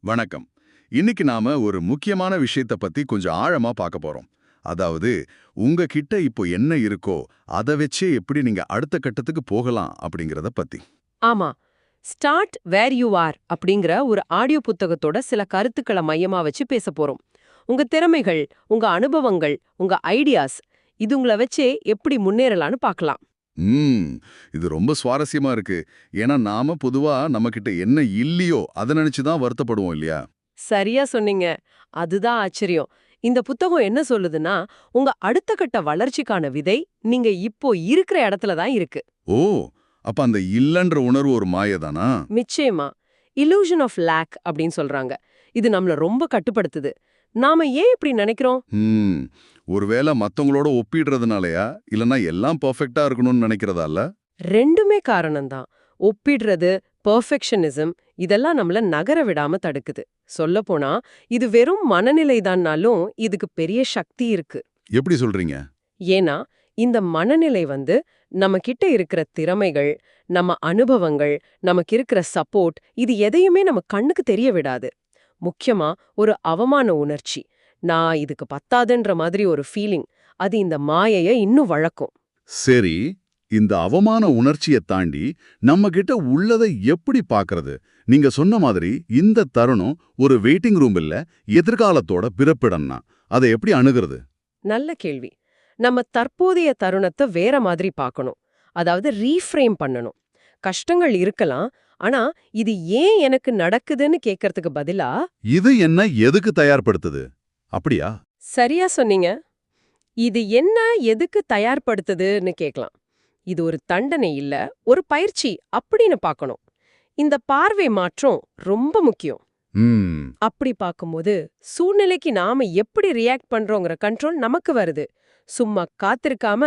வணக்கம். இன்னைக்கு நாம ஒரு முக்கியமான விஷயத்த பத்தி கொஞ்சம் ஆழமா பார்க்க போறோம். அதாவது உங்க கிட்ட இப்போ என்ன இருக்கோ அதை வச்சே எப்படி நீங்க அடுத்த கட்டத்துக்கு போகலாம் அப்படிங்கறத பத்தி. ஆமா. ஸ்டார்ட் வேர் யூ ஆர் அப்படிங்கிற ஒரு ஆடியோ புத்தகத்தோட சில கருத்துக்களை மையமா வச்சு பேச போறோம். உங்க திறமைகள் உங்க அனுபவங்கள் உங்க ஐடியாஸ் இதுங்கள வச்சே எப்படி முன்னேறலாம்னு பார்க்கலாம். ம் இது ரொம்ப சுவாரஸ்யமா இருக்கு. ஏன்னா நாம பொதுவா நம்ம கிட்ட என்ன இல்லையோ அதை நினைச்சு தான் வருத்தப்படுவோம் இல்லையா? சரியா சொன்னீங்க. அதுதான் ஆச்சரியம். இந்த புத்தகம் என்ன சொல்லுதுன்னா உங்க அடுத்த கட்ட வளர்ச்சிக்கான விதை நீங்க இப்போ இருக்கிற இடத்துல தான் இருக்கு. ஓ அப்ப அந்த இல்லன்ற உணர்வு ஒரு மாயதானா நிச்சயமா. Illusion ஆஃப் லேக் அப்படின்னு சொல்றாங்க. இது நம்மள ரொம்ப கட்டுப்படுத்துது. நாம ஏன் இப்படி நினைக்கிறோம்? ஒருவேளை மத்தவங்களோட ஒப்பிடுறதுனாலயா? இல்லனா எல்லாம் பெர்ஃபெக்ட்டா இருக்கணும்னு நினைக்கிறதால? ரெண்டுமே காரணம்தான். ஒப்பிடுறது பெர்ஃபெக்ஷனிசம் இதெல்லாம் நம்மள நகர விடாம தடுக்குது. சொல்லப்போனா இது வெறும் மனநிலைதான்னாலும் இதுக்கு பெரிய சக்தி இருக்கு. எப்படி சொல்றீங்க? ஏன்னா இந்த மனநிலை வந்து நம்ம கிட்ட இருக்கிற திறமைகள் நம்ம அனுபவங்கள் நமக்கு இருக்கிற சப்போர்ட் இது எதையுமே நம்ம கண்ணுக்கு தெரிய விடாது. முக்கியமா ஒரு அவமான உணர்ச்சி. நான் இதுக்கு பத்தாதுன்ற மாதிரி ஒரு ஃபீலிங் அது இந்த மாயைய இன்னும் வழக்கும் சரி இந்த அவமான உணர்ச்சியை தாண்டி நம்ம கிட்ட உள்ளதை எப்படி பார்க்கறது? நீங்க சொன்ன மாதிரி இந்த தருணம் ஒரு வெயிட்டிங் ரூம் இல்ல எதிர்காலத்தோட பிறப்பிடம்னா. அதை எப்படி அணுகிறது? நல்ல கேள்வி. நம்ம தற்போதைய தருணத்தை வேற மாதிரி பார்க்கணும். அதாவது ரீஃப்ரேம் பண்ணணும். கஷ்டங்கள் இருக்கலாம் ஆனா இது ஏன் எனக்கு நடக்குதுன்னு கேக்கறதுக்கு பதிலா இது என்ன எதுக்கு தயார்படுத்துது? அப்படியா? சரியா சொன்னீங்க. இது என்ன எதுக்கு தயார்படுத்துதுன்னு கேட்கலாம் இது ஒரு தண்டனை இல்ல ஒரு பயிற்சி அப்படின்னு பார்க்கணும். இந்த பார்வை மாற்றம் ரொம்ப முக்கியம். அப்படி பார்க்கும்போது சூழ்நிலைக்கு நாம எப்படி ரியாக்ட் பண்றோங்கிற கண்ட்ரோல் நமக்கு வருது. சும்மா காத்திருக்காம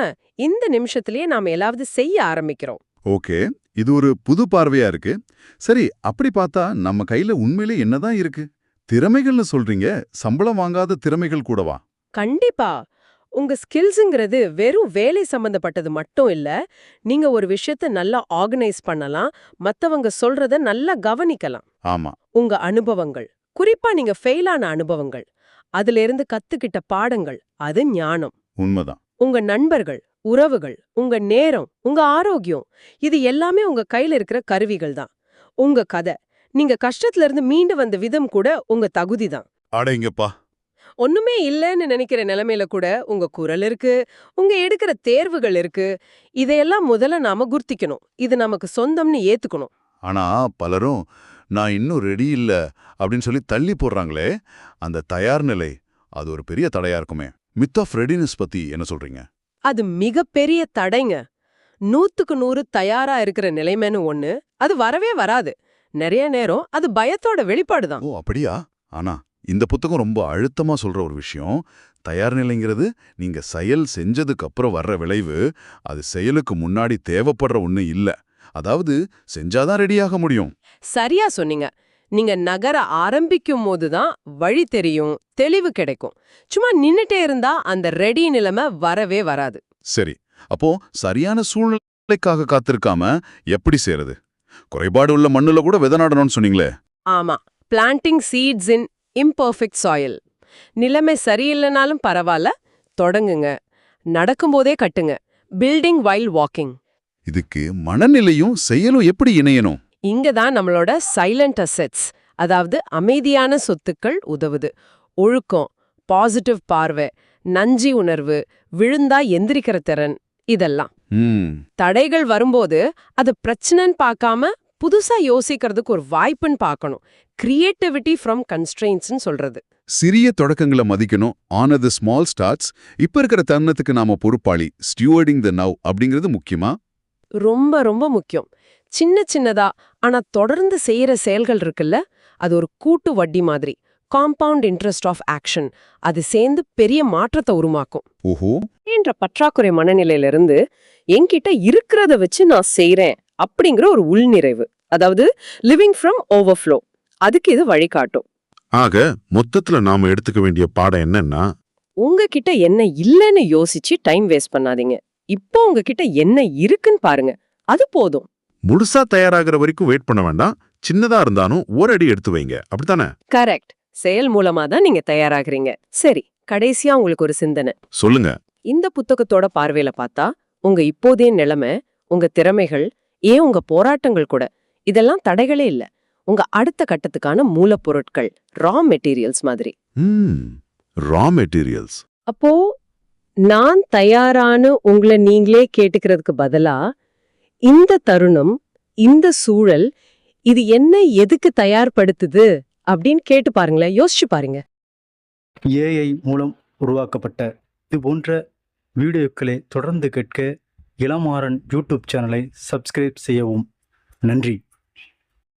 இந்த நிமிஷத்திலேயே நாம எல்லாவது செய்ய ஆரம்பிக்கிறோம். ஓகே இது ஒரு புது பார்வையா இருக்கு. சரி அப்படி பார்த்தா நம்ம கையில உண்மையிலே என்னதான் இருக்கு? திறமைகள்னு சொல்றீங்க. சம்பளம் வாங்காத திறமைகள் கூடவா? கண்டிப்பா. உங்க ஸ்கில்ஸுங்கிறது வெறும் வேலை சம்பந்தப்பட்டது மட்டும் இல்ல நீங்க ஒரு விஷயத்த நல்லா ஆர்கனைஸ் பண்ணலாம். மத்தவங்க சொல்றத நல்லா கவனிக்கலாம். ஆமா. உங்க அனுபவங்கள். குறிப்பா நீங்க ஃபெயிலான அனுபவங்கள். அதுல இருந்து கத்துக்கிட்ட பாடங்கள். அது ஞானம். உண்மைதான். உங்க நண்பர்கள் உறவுகள் உங்க நேரம் உங்க ஆரோக்கியம் இது எல்லாமே உங்க கையில இருக்கிற கருவிகள் தான் உங்க கதை. நீங்க கஷ்டத்துல இருந்து மீண்டு வந்த விதம் கூட உங்க தகுதி தான் அடைங்கப்பா ஒண்ணுமே இல்லைன்னு நினைக்கிற நிலைமையில கூட உங்க குரல் இருக்கு உங்க எடுக்கிற தேர்வுகள் இருக்கு. இதையெல்லாம் முதல்ல நாம குர்த்திக்கணும். இது நமக்கு சொந்தம்னு ஏத்துக்கணும். ஆனா பலரும் நான் இன்னும் ரெடி இல்ல அப்படின்னு சொல்லி தள்ளி போடுறாங்களே. அந்த தயார் நிலை அது ஒரு பெரிய தடையா இருக்குமே. மித் ஆஃப் ரெடினஸ் பத்தி என்ன சொல்றீங்க? அது மிகப்பெரிய தடைங்க. நூத்துக்கு நூறு தயாரா இருக்கிற நிலைமைன்னு ஒண்ணு அது வரவே வராது. நிறைய நேரம் அது பயத்தோட வெளிப்பாடுதான். ஓ அப்படியா? ஆனா இந்த புத்தகம் ரொம்ப அழுத்தமா சொல்ற ஒரு விஷயம். தயார் நிலைங்கிறது நீங்க செயல் செஞ்சதுக்கு அப்புறம் வர்ற விளைவு அது செயலுக்கு முன்னாடி தேவைப்படுற ஒண்ணு இல்ல. அதாவது செஞ்சாதான் ரெடியாக முடியும். சரியா சொன்னீங்க. நீங்க நகர ஆரம்பிக்கும் போதுதான் வழி தெரியும் தெளிவு கிடைக்கும். சும்மா நின்னுட்டே இருந்தா அந்த ரெடி நிலைமை வரவே வராது. சரி. அப்போ சரியான சூழ்நிலைக்காக காத்திருக்காம எப்படி செய்யறது குறைபாடு உள்ள மண்ணுல கூட விதை நடணும்னு சொன்னீங்களே. ஆமா. Planting seeds in imperfect soil நிலைமை சரியில்லைனாலும் பரவாயில்ல தொடங்குங்க. நடக்கும்போதே கட்டுங்க. பில்டிங் வைல் வாக்கிங் இதுக்கு மனநிலையும் செயலும் எப்படி இணையணும்? இங்க தான் நம்மளோட சைலண்ட் அசெட்ஸ் அதாவது அமைதியான சொத்துக்கள் உதவுது. ஒழுக்கம் பாசிட்டிவ் பார்வை நஞ்சி உணர்வு விழுந்தா எந்திரிக்கிற திறன் இதெல்லாம். தடைகள் வரும்போது அது பிரச்சனைன்னு பார்க்காம புதுசா யோசிக்கிறதுக்கு ஒரு வாய்ப்புன்னு பார்க்கணும். கிரியேட்டிவிட்டி ஃப்ரம் கன்ஸ்ட்ரெயின்ஸ்னு சொல்றது. சிறிய தொடக்கங்களை மதிக்கணும். ஆன் த ஸ்மால் ஸ்டார்ட்ஸ் இப்ப இருக்கிற தருணத்துக்கு நாம பொறுப்பாளி. ஸ்டியூவர்டிங் த நவ் அப்படிங்கிறது முக்கியமா? ரொம்ப ரொம்ப முக்கியம். சின்ன சின்னதா ஆனா தொடர்ந்து செய்யற செயல்கள் இருக்குல்ல அது ஒரு கூட்டு வட்டி மாதிரி. காம்பவுண்ட் இன்ட்ரெஸ்ட் ஆஃப் ஆக்ஷன் அது சேர்ந்து பெரிய மாற்றத்தை உருவாக்கும். ஓஹோ. என்ற பற்றாக்குறை மனநிலையிலிருந்து என்கிட்ட இருக்கிறத வச்சு நான் செய்றேன் அப்படிங்கிற ஒரு உள்நிறைவு. அதாவது லிவிங் ஃப்ரம் ஓவர்ஃப்ளோ அதுக்கு இது வழிகாட்டும். ஆக மொத்தத்துல நாம எடுத்துக்க வேண்டிய பாடம் என்னன்னா? உங்ககிட்ட என்ன இல்லைன்னு யோசிச்சு டைம் வேஸ்ட் பண்ணாதீங்க. இப்போ உங்ககிட்ட என்ன இருக்குன்னு பாருங்க. அது போதும். முழுசா தயாராகிற வரைக்கும் வெயிட் பண்ண வேண்டாம். சின்னதா இருந்தாலும் ஒரு அடி எடுத்து வைங்க. அப்படித்தானே? கரெக்ட் செயல் மூலமா தான் நீங்க தயாராகிறீங்க. சரி கடைசியா உங்களுக்கு ஒரு சிந்தனை. சொல்லுங்க. இந்த புத்தகத்தோட பார்வையில பார்த்தா உங்க இப்போதைய நிலைமை உங்க திறமைகள் ஏன் உங்க போராட்டங்கள் கூட இதெல்லாம் தடைகளே இல்ல. உங்க அடுத்த கட்டத்துக்கான மூலப்பொருட்கள் ரா மெட்டீரியல்ஸ் மாதிரி. ரா மெட்டீரியல்ஸ் அப்போ நான் தயாரான்னு உங்களை நீங்களே கேட்டுக்கிறதுக்கு பதிலா இந்த தருணம் இந்த சூழல் இது என்ன எதுக்கு தயார்படுத்துது? அப்படின்னு கேட்டு பாருங்களேன் யோசிச்சு பாருங்க. ஏஐ மூலம் உருவாக்கப்பட்ட இது போன்ற வீடியோக்களை தொடர்ந்து கேட்க இளமாறன் யூடியூப் சேனலை சப்ஸ்கிரைப் செய்யவும். நன்றி.